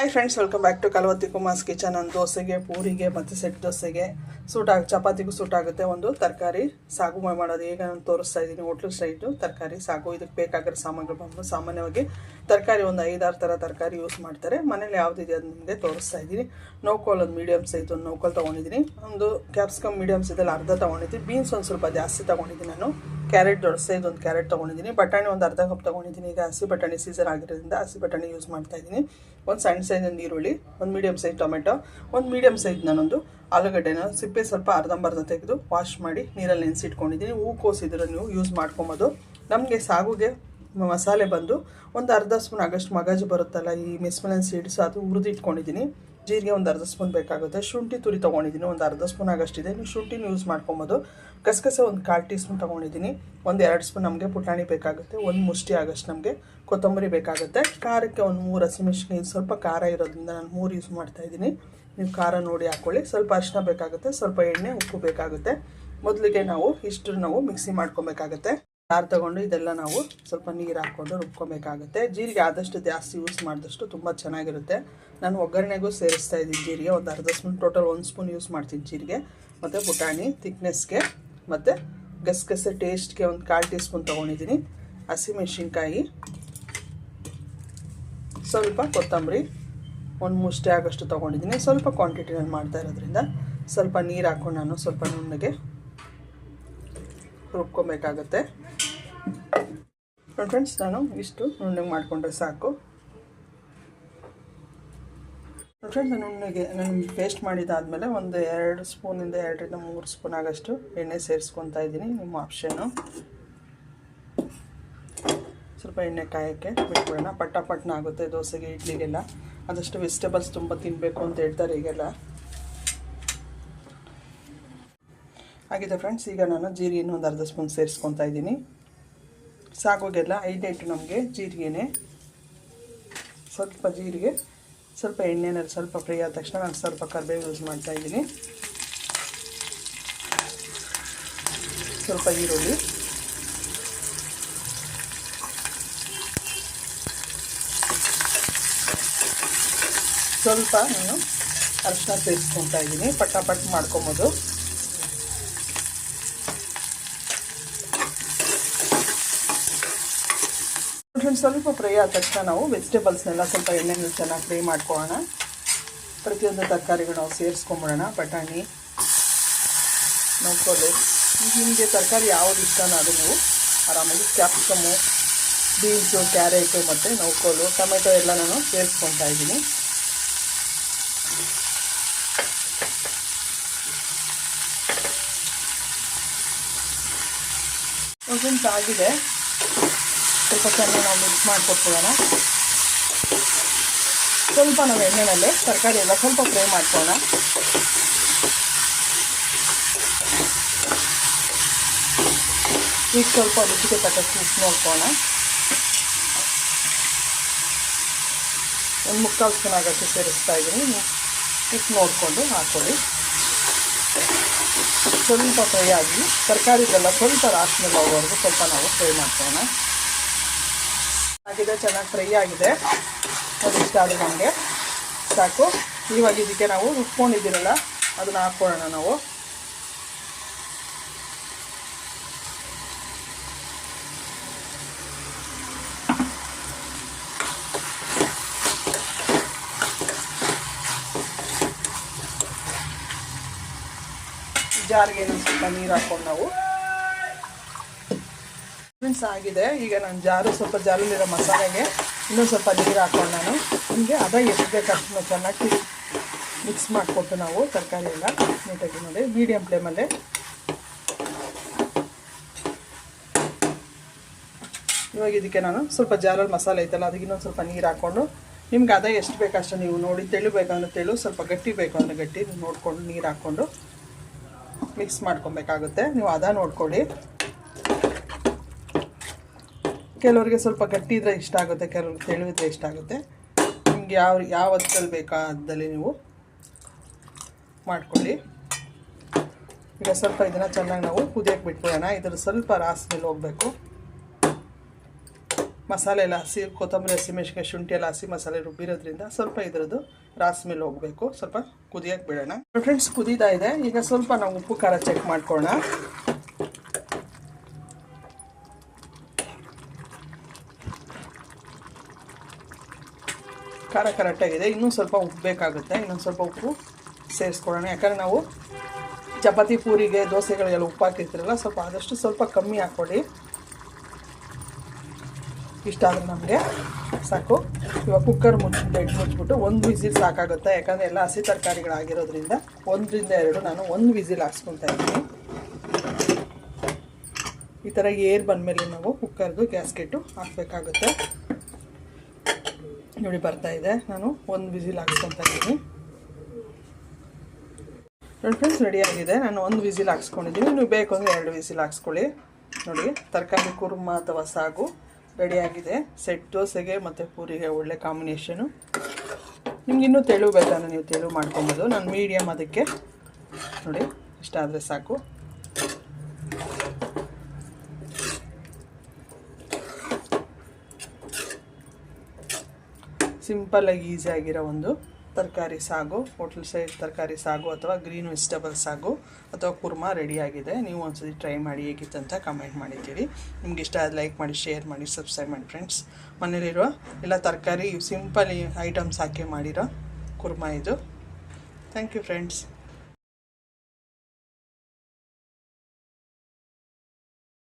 Hi friends welcome back to Kalavatti Kumar's kitchen ಒಂದು ದೋಸೆಗೆ ಪೂರಿಗೆ ಮತ್ತು ಸೆಟ್ ದೋಸೆಗೆ ಸೂಟ್ ಆಗ, ಚಪಾತಿಗೂ ಸೂಟ್ ಆಗುತ್ತೆ ಒಂದು ತರಕಾರಿ. ಸಾಗು ಮಾಡೋದು ಈಗ ನಾನು ತೋರಿಸ್ತಾ ಇದ್ದೀನಿ. ಹೋಟ್ಲು ಸ್ಟೈಟು ತರಕಾರಿ, ಸಾಗು. ಇದಕ್ಕೆ ಬೇಕಾಗಿರೋ ಸಾಮಗ್ರಿ ಬಂದು ಸಾಮಾನ್ಯವಾಗಿ ತರಕಾರಿ ಒಂದು ಐದಾರು ಥರ ತರಕಾರಿ ಯೂಸ್ ಮಾಡ್ತಾರೆ. ಮನೇಲಿ ಯಾವುದಿದೆ ಅದು ನಿಮಗೆ ತೋರಿಸ್ತಾ ಇದ್ದೀನಿ. ನೋಕೋಲ್ ಒಂದು ಮೀಡಿಯಮ್ ಸೈಜ್ ಒಂದು ನೋಕೋಲ್ ತೊಗೊಂಡಿದ್ದೀನಿ. ಒಂದು ಕ್ಯಾಪ್ಸಿಕಮ್ ಮೀಡಿಯಮ್ ಸೈಜಲ್ಲಿ ಅರ್ಧ ತೊಗೊಂಡಿದ್ದೀನಿ. ಬೀನ್ಸ್ ಒಂದು ಸ್ವಲ್ಪ ಜಾಸ್ತಿ ತೊಗೊಂಡಿದ್ದೀನಿ ನಾನು. ಕ್ಯಾರೆಟ್ ದೊಡ್ಡ ಸೈಜ್ ಒಂದು ಕ್ಯಾರೆಟ್ ತೊಗೊಂಡಿದ್ದೀನಿ. ಬಟಾಣಿ ಒಂದು ಅರ್ಧ ಕಪ್ ತೊಗೊಂಡಿದ್ದೀನಿ. ಈಗ ಹಸಿ ಬಟಾಣಿ ಸೀಸನ್ ಆಗಿರೋದ್ರಿಂದ ಹಸಿ ಬಟಾಣಿ ಯೂಸ್ ಮಾಡ್ತಾ ಇದ್ದೀನಿ. ಒಂದು ಸಣ್ಣ ಸೈಜ್ ಒಂದು ಈರುಳ್ಳಿ, ಒಂದು ಮೀಡಿಯಮ್ ಸೈಜ್ ಟೊಮೆಟೊ, ಒಂದು ಮೀಡಿಯಮ್ ಸೈಜ್ ನಾನೊಂದು ಆಲೂಗಡ್ಡೆನ ಸಿಪ್ಪೆ ಸ್ವಲ್ಪ ಅರ್ಧಂಬರ್ಧ ತೆಗೆದು ವಾಶ್ ಮಾಡಿ ನೀರಲ್ಲಿ ನೆನೆಸಿಟ್ಕೊಂಡಿದ್ದೀನಿ. ಹೂಕೋಸಿದ್ರೆ ನೀವು ಯೂಸ್ ಮಾಡ್ಕೊಬೋದು. ನಮಗೆ ಸಾಗುಗೆ ಮಸಾಲೆ ಬಂದು ಒಂದು ಅರ್ಧ ಸ್ಪೂನ್ ಆಗಷ್ಟು ಮಗಜು ಬರುತ್ತಲ್ಲ, ಈ ಮೆಸ್ಮಲನ್ ಸೀಡ್ಸ್ ಅದು ಹುರಿದಿಟ್ಕೊಂಡಿದ್ದೀನಿ. ಜೀರಿಗೆ ಒಂದು ಅರ್ಧ ಸ್ಪೂನ್ ಬೇಕಾಗುತ್ತೆ. ಶುಂಠಿ ತುರಿ ತೊಗೊಂಡಿದ್ದೀನಿ, ಒಂದು ಅರ್ಧ ಸ್ಪೂನ್ ಆಗಷ್ಟಿದೆ. ನೀವು ಶುಂಠಿನ ಯೂಸ್ ಮಾಡ್ಕೊಬೋದು. ಗಸಗಸೆ ಒಂದು ಕಾಲು ಟೀ ಸ್ಪೂನ್ ತೊಗೊಂಡಿದ್ದೀನಿ. ಒಂದು ಎರಡು ಸ್ಪೂನ್ ನಮಗೆ ಪುಟಾಣಿ ಬೇಕಾಗುತ್ತೆ. ಒಂದು ಮುಷ್ಟಿ ಆಗಷ್ಟು ನಮಗೆ. ಕೊತ್ತಂಬರಿ ಬೇಕಾಗುತ್ತೆ. ಖಾರಕ್ಕೆ ಒಂದು ಮೂರು ಹಸಿಮೆಣ್ಸಿನ ಸ್ವಲ್ಪ ಖಾರ ಇರೋದ್ರಿಂದ ನಾನು ಮೂರು ಯೂಸ್ ಮಾಡ್ತಾ ಇದ್ದೀನಿ. ನೀವು ಖಾರ ನೋಡಿ ಹಾಕ್ಕೊಳ್ಳಿ ಸ್ವಲ್ಪ ಅರಿಶಿನ ಬೇಕಾಗುತ್ತೆ. ಸ್ವಲ್ಪ ಎಣ್ಣೆ, ಉಪ್ಪು ಬೇಕಾಗುತ್ತೆ. ಮೊದಲಿಗೆ ನಾವು ಇಷ್ಟು ನಾವು ಮಿಕ್ಸಿ ಮಾಡ್ಕೊಬೇಕಾಗುತ್ತೆ. ಸಾರು ತಗೊಂಡು ಇದೆಲ್ಲ ನಾವು ಸ್ವಲ್ಪ ನೀರು ಹಾಕ್ಕೊಂಡು ರುಬ್ಕೊಬೇಕಾಗುತ್ತೆ. ಜೀರಿಗೆ ಆದಷ್ಟು ಜಾಸ್ತಿ ಯೂಸ್ ಮಾಡಿದಷ್ಟು ತುಂಬ ಚೆನ್ನಾಗಿರುತ್ತೆ. ನಾನು ಒಗ್ಗರಣೆಗೂ ಸೇರಿಸ್ತಾ ಇದ್ದೀನಿ ಜೀರಿಗೆ. ಒಂದು ಅರ್ಧ ಸ್ಪೂನ್ ಟೋಟಲ್ ಒಂದು ಸ್ಪೂನ್ ಯೂಸ್ ಮಾಡ್ತೀನಿ ಜೀರಿಗೆ. ಮತ್ತು ಪುಟಾಣಿ ತಿಕ್ನೆಸ್ಗೆ ಮತ್ತು ಗಸಗಸೆ ಟೇಸ್ಟ್ಗೆ ಒಂದು ಕಾಲು ಟೀ ಸ್ಪೂನ್ ತೊಗೊಂಡಿದ್ದೀನಿ ಹಸಿಮೆಣ್ಸಿನ್ಕಾಯಿ ಸ್ವಲ್ಪ ಕೊತ್ತಂಬರಿ, ಒಂದು ಮುಷ್ಟೆ ಆಗೋಷ್ಟು ತೊಗೊಂಡಿದ್ದೀನಿ. ಸ್ವಲ್ಪ ಕ್ವಾಂಟಿಟಿನಲ್ಲಿ ಮಾಡ್ತಾ ಇರೋದ್ರಿಂದ ಸ್ವಲ್ಪ ನೀರು ಹಾಕ್ಕೊಂಡು ನಾನು ಸ್ವಲ್ಪ ನುಣ್ಣಗೆ ರುಬ್ಕೊಬೇಕಾಗತ್ತೆ. ನೋಡಿ ಫ್ರೆಂಡ್ಸ್ ನಾನು ಇಷ್ಟು ನುಣ್ಣಗೆ ಮಾಡಿಕೊಂಡ್ರೆ ಸಾಕು. ನೋಡಿ ಫ್ರೆಂಡ್ಸ್ ನುಣ್ಣಗೆ ನಾನು ಪೇಸ್ಟ್ ಮಾಡಿದಾದಮೇಲೆ ಒಂದು ಎರಡು ಸ್ಪೂನಿಂದ ಎರಡರಿಂದ ಮೂರು ಸ್ಪೂನ್ ಆಗೋಷ್ಟು ಎಣ್ಣೆ ಸೇರಿಸ್ಕೊತಾ ಇದ್ದೀನಿ, ನಿಮ್ಮ ಆಪ್ಷನು ಸ್ವಲ್ಪ ಎಣ್ಣೆ ಕಾಯೋಕ್ಕೆ ಬಿಟ್ಬಿಡೋಣ. ಪಟ್ಟ ಪಟ್ಟಣ ಆಗುತ್ತೆ ದೋಸೆಗೆ, ಇಡ್ಲಿಗೆಲ್ಲ. ಆದಷ್ಟು ವೆಜಿಟೇಬಲ್ಸ್ ತುಂಬ ತಿನ್ನಬೇಕು ಅಂತ ಹೇಳ್ತಾರೆ ಈಗೆಲ್ಲ. ಆಗಿದೆ ಫ್ರೆಂಡ್ಸ್ ಈಗ ನಾನು ಜೀರಿಗೆ ಒಂದು ಅರ್ಧ ಸ್ಪೂನ್ ಸೇರಿಸ್ಕೊತಾ ಇದ್ದೀನಿ. ಸಾಗೋಗೆಲ್ಲ ಐಟು ನಮಗೆ ಜೀರಿಗೆನೆ. ಸ್ವಲ್ಪ ಜೀರಿಗೆ, ಸ್ವಲ್ಪ ಎಣ್ಣೆನಲ್ಲಿ ಸ್ವಲ್ಪ ಫ್ರೈ ಆದ ತಕ್ಷಣ ನಾನು ಸ್ವಲ್ಪ ಕರ್ಬೇವು ಯೂಸ್ ಮಾಡ್ತಾ ಇದ್ದೀನಿ. ಸ್ವಲ್ಪ ಈರುಳ್ಳಿ. ಸ್ವಲ್ಪ ನಾನು ಅರಶಿನ ಸೇರಿಸ್ಕೊತಾ ಇದ್ದೀನಿ. ಪಟ್ಟ ಪಟ್ ಮಾಡ್ಕೊಬೋದು. ಫ್ರೆಂಡ್ಸ್ ಸ್ವಲ್ಪ ಫ್ರೈ ಆದ ತಕ್ಷಣ ನಾವು ವೆಜಿಟೇಬಲ್ಸ್ನೆಲ್ಲ ಸ್ವಲ್ಪ ಎಣ್ಣೆನಲ್ಲಿ ಚೆನ್ನಾಗಿ ಫ್ರೈ ಮಾಡ್ಕೊಳ್ಳೋಣ. ಪ್ರತಿಯೊಂದು ತರಕಾರಿಗಳು ನಾವು ಸೇರಿಸ್ಕೊಂಬಿಡೋಣ. ಬಟಾಣಿ ನೋಡ್ಕೊಳ್ಳಿ ನಿಮಗೆ ತರಕಾರಿ ಯಾವ್ದು ಇಷ್ಟನೋ ಅದು ನೀವು ಆರಾಮಾಗಿ ಕ್ಯಾಪ್ಸಿಕಮ್ಮು ಬೀನ್ಸು, ಕ್ಯಾರೆಟು ಮತ್ತು ನೌಕೋಲು ಟೊಮೆಟೊ ಎಲ್ಲ ನಾನು ಸೇರಿಸ್ಕೊತಾ ಇದ್ದೀನಿ. ಆಗಿದೆ. ಸ್ವಲ್ಪ ಚೆನ್ನಾಗಿ ನಾವು ಮಿಕ್ಸ್ ಮಾಡ್ಕೊಳ್ಳೋಣ ಸ್ವಲ್ಪ ನಾವು ಎಣ್ಣೆನಲ್ಲೇ, ತರಕಾರಿ ಎಲ್ಲ ಸ್ವಲ್ಪ ಫ್ರೈ ಮಾಡ್ಕೊಳ್ಳೋಣ. ಈಗ ಸ್ವಲ್ಪ ರುಚಿಗೆ ತಕ್ಕಷ್ಟು ಉಪ್ಪು ನೋಡ್ಕೋಣ ಒಂದು ಮುಕ್ಕಾಲು ಸ್ಪೂನ್ ಆಗೋಷ್ಟು ಸೇರಿಸ್ತಾ ಇದ್ದೀನಿ. ಉಪ್ಪು ನೋಡಿಕೊಂಡು ಹಾಕ್ಕೊಳ್ಳಿ ಸ್ವಲ್ಪ ಫ್ರೈ ಆಗಿ, ತರಕಾರಿದೆಲ್ಲ ಸ್ವಲ್ಪ ರಾಸ್ಮೆಲ್ಲ ಹೋಗೋವರೆಗೂ ಸ್ವಲ್ಪ ನಾವು ಫ್ರೈ ಮಾಡ್ಕೊಳ್ಳೋಣ. ಆಗಿದೆ ಚೆನ್ನಾಗಿ ಫ್ರೈ ಆಗಿದೆ. ಅದು ಇಷ್ಟ ನಮಗೆ. ಸಾಕು. ಇವಾಗ ಇದಕ್ಕೆ ನಾವು ರುಬ್ಕೊಂಡಿದ್ದೀರಲ್ಲ ಅದನ್ನ ಹಾಕ್ಕೊಳ್ಳೋಣ ನಾವು. ಜಾರಿಗೆ ಸ್ವಲ್ಪ ನೀರು ಹಾಕ್ಕೊಂಡು ನಾವು. ಫ್ರೆಂಡ್ಸ್ ಆಗಿದೆ. ಈಗ ನಾನು ಜಾರು ಸ್ವಲ್ಪ ಜಾರಲ್ಲಿರೋ ಮಸಾಲೆಗೆ ಇನ್ನೊಂದು ಸ್ವಲ್ಪ ನೀರು ಹಾಕೊಂಡು ನಾನು. ನಿಮಗೆ ಅದ ಎಷ್ಟು ಬೇಕಷ್ಟು ಚೆನ್ನಾಗಿ ಮಿಕ್ಸ್ ಮಾಡಿಕೊಟ್ಟು ನಾವು ತರಕಾರಿ ಎಲ್ಲ ನೀಟಾಗಿ ನೋಡಿ ಮೀಡಿಯಮ್ ಫ್ಲೇಮಲ್ಲೇ ಇವಾಗ ಇದಕ್ಕೆ ನಾನು ಸ್ವಲ್ಪ ಜಾರಲ್ಲಿ ಮಸಾಲೆ ಐತಲ್ಲ, ಅದಕ್ಕೆ ಇನ್ನೊಂದು ಸ್ವಲ್ಪ ನೀರು ಹಾಕ್ಕೊಂಡು ನಿಮ್ಗೆ ಅದ ಎಷ್ಟು ಬೇಕಷ್ಟು ನೀವು ನೋಡಿ ತೆಳು ಬೇಕಂದ್ರೆ ತೆಳು ಸ್ವಲ್ಪ ಗಟ್ಟಿ ಬೇಕು ಅಂದರೆ ಗಟ್ಟಿ, ನೋಡಿಕೊಂಡು ನೀರು ಹಾಕ್ಕೊಂಡು ಮಿಕ್ಸ್ ಮಾಡ್ಕೊಬೇಕಾಗುತ್ತೆ. ನೀವು ಅದ ನೋಡ್ಕೊಳ್ಳಿ. ಕೆಲವರಿಗೆ ಸ್ವಲ್ಪ ಗಟ್ಟಿ ಇದ್ರೆ ಇಷ್ಟ ಆಗುತ್ತೆ ಕೆಲವ್ರಿಗೆ ತೆಳುವಿದ್ರೆ ಇಷ್ಟ ಆಗುತ್ತೆ. ನಿಮ್ಗೆ ಯಾವ ಯಾವ ಹೊತ್ತಲ್ಲಿ ಬೇಕಾದಲ್ಲಿ ನೀವು ಮಾಡ್ಕೊಳ್ಳಿ. ಈಗ ಸ್ವಲ್ಪ ಇದನ್ನು ಚೆನ್ನಾಗಿ ನಾವು ಕುದಿಯಕ್ಕೆ ಬಿಟ್ಬಿಡೋಣ. ಇದರ ಸ್ವಲ್ಪ ರಾಸ್ ಮೇಲೆ ಹೋಗಬೇಕು. ಮಸಾಲೆ ಎಲ್ಲ ಹಸಿ, ಕೊತ್ತಂಬರಿ ಹಸಿಮೆಣ್ಸಿಕಾಯಿ ಶುಂಠಿ ಎಲ್ಲ ಹಸಿ ಮಸಾಲೆ ರುಬ್ಬಿರೋದ್ರಿಂದ ಸ್ವಲ್ಪ ಇದರದ್ದು ರಾಸ್ ಮೇಲೆ ಹೋಗಬೇಕು. ಸ್ವಲ್ಪ ಕುದಿಯಕ್ಕೆ ಬಿಡೋಣ. ಫ್ರೆಂಡ್ಸ್ ಕುದೀತಾ ಇದೆ. ಈಗ ಸ್ವಲ್ಪ ನಾವು ಉಪ್ಪು ಖಾರ ಚೆಕ್ ಮಾಡ್ಕೊಳ್ಳೋಣ. ಖಾರ ಕರೆಕ್ಟಾಗಿದೆ ಇನ್ನೂ ಸ್ವಲ್ಪ ಉಪ್ಪು ಬೇಕಾಗುತ್ತೆ. ಇನ್ನೊಂದು ಸ್ವಲ್ಪ ಉಪ್ಪು ಸೇರಿಸ್ಕೊಡೋಣ ಯಾಕಂದರೆ ನಾವು ಚಪಾತಿ ಪೂರಿಗೆ ದೋಸೆಗಳಿಗೆಲ್ಲ ಉಪ್ಪು ಹಾಕಿರ್ತೀರಲ್ಲ, ಸ್ವಲ್ಪ ಆದಷ್ಟು ಸ್ವಲ್ಪ ಕಮ್ಮಿ ಹಾಕ್ಕೊಡಿ. ಇಷ್ಟ ಆದರೆ ನಮಗೆ ಸಾಕು. ಇವಾಗ ಕುಕ್ಕರ್ ಮುಚ್ಚಿಟ್ಟು ಇಟ್ಟು ಮುಚ್ಚಿಬಿಟ್ಟು ಒಂದು ವಿಸಿಲ್ ಸಾಕಾಗುತ್ತೆ. ಯಾಕಂದರೆ ಎಲ್ಲ ಹಸಿ ತರಕಾರಿಗಳಾಗಿರೋದ್ರಿಂದ ಒಂದರಿಂದ ಎರಡು ನಾನು ಒಂದು ವಿಸಿಲ್ ಹಾಕ್ಸ್ಕೊತಾ ಇದ್ದೀನಿ. ಈ ಥರ ಏರ್ ಬಂದಮೇಲೆ ನಾವು ಕುಕ್ಕರ್ದು ಗ್ಯಾಸ್ಕೆಟು ಹಾಕಬೇಕಾಗುತ್ತೆ. ನೋಡಿ ಬರ್ತಾ ಇದೆ. ನಾನು ಒಂದು ವಿಸಿಲ್ ಹಾಕ್ಸ್ಕೊತಾ ಇದ್ದೀನಿ. ನೋಡಿ ಫ್ರೆಂಡ್ಸ್ ರೆಡಿಯಾಗಿದೆ ನಾನು ಒಂದು ವಿಸಿಲ್ ಹಾಕ್ಸ್ಕೊಂಡಿದ್ದೀನಿ. ನೀವು ಬೇಕು ಅಂದರೆ ಎರಡು ವಿಸಿಲ್ ಹಾಕ್ಸ್ಕೊಳ್ಳಿ. ನೋಡಿ, ತರಕಾರಿ, ಕುರ್ಮ ಅಥವಾ ಸಾಗು ರೆಡಿಯಾಗಿದೆ ಸೆಟ್ ದೋಸೆಗೆ ಮತ್ತು ಪೂರಿಗೆ ಒಳ್ಳೆ ಕಾಂಬಿನೇಷನು ನಿಮ್ಗೆ ಇನ್ನೂ ತೆಳು ಬೇಕಾದ್ರೆ ನೀವು ತೆಳು ಮಾಡ್ಕೊಬೋದು. ನಾನು ಮೀಡಿಯಮ್ ಅದಕ್ಕೆ. ನೋಡಿ, ಇಷ್ಟ ಆದರೆ ಸಾಕು. ಸಿಂಪಲ್ಲಾಗಿ ಆಗಿರೋ ಒಂದು ತರಕಾರಿ ಸಾಗು, ಹೋಟ್ಲ್ ಸೈಡ್ ತರಕಾರಿ ಸಾಗು ಅಥವಾ ಗ್ರೀನ್ ವೆಜಿಟೇಬಲ್ ಸಾಗು ಅಥವಾ ಕುರ್ಮಾ ರೆಡಿಯಾಗಿದೆ ನೀವು ಒಂದ್ಸತಿ ಟ್ರೈ ಮಾಡಿ ಹೇಗಿತ್ತು ಅಂತ ಕಮೆಂಟ್ ಮಾಡಿದ್ದೀರಿ ನಿಮ್ಗೆ ಇಷ್ಟ ಆದ ಲೈಕ್ ಮಾಡಿ ಶೇರ್ ಮಾಡಿ ಸಬ್ಸ್ಕ್ರೈಬ್ ಮಾಡಿ ಫ್ರೆಂಡ್ಸ್ ಮನೇಲಿರೋ ಎಲ್ಲ ತರಕಾರಿ, ಸಿಂಪಲ್ ಐಟಮ್ಸ್ ಹಾಕಿ ಮಾಡಿರೋ ಕುರ್ಮಾ ಇದು. Thank you friends